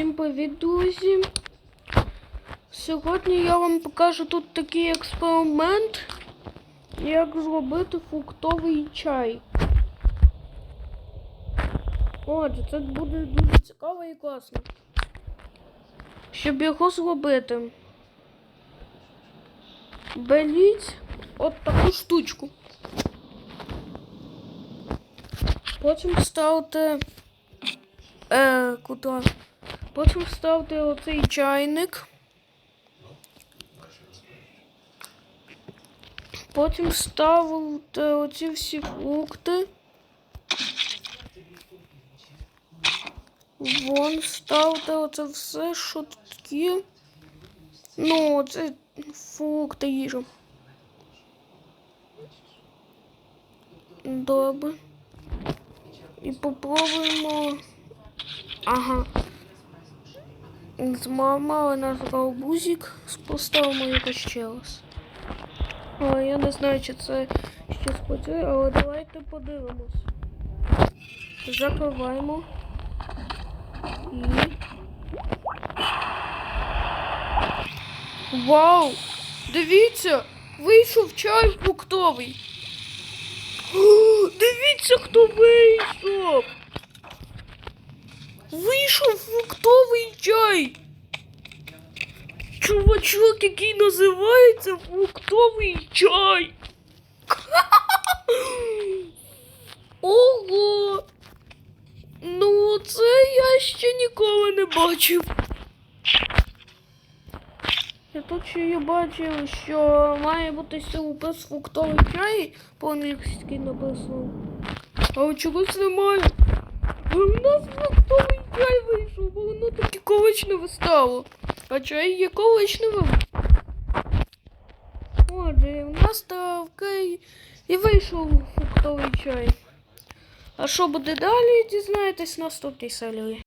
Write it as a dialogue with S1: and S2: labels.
S1: Всім привіт, друзі! Сьогодні я вам покажу тут такий експеримент, як зробити фруктовий чай. Отже, це буде дуже цікаво і класно. Щоб його зробити, беріть от таку штучку. Потім ставте Е, куди? Потім ставте оцей чайник. Потім ставте оці всі фрукти. Вон ставте оце все, що тут. Ну, оце фрукти їжа. Добре. І попробуємо. Ага. Зламали наш гарбузик. Поставимо його ще раз. А, я не знаю, чи це ще спрацює, але давайте подивимось. Закриваємо. І. Вау! Дивіться! Вийшов чай фруктовий. Дивіться, хто вийшов! Вийшов фруктовий чай. Чувачок, який називається фруктовий чай. Ого! Ну, це я ще ніколи не бачив. Я тут ще я бачив, що має бути сюрприз фруктовий чай, по-англійськи написано. А чогось немає. А у нас фруктовий чай вийшов, бо таке стало. А чай є коричневим. Отже, у нас такий і вийшов фруктовий чай. А що буде далі, дізнаєтесь в наступній серії.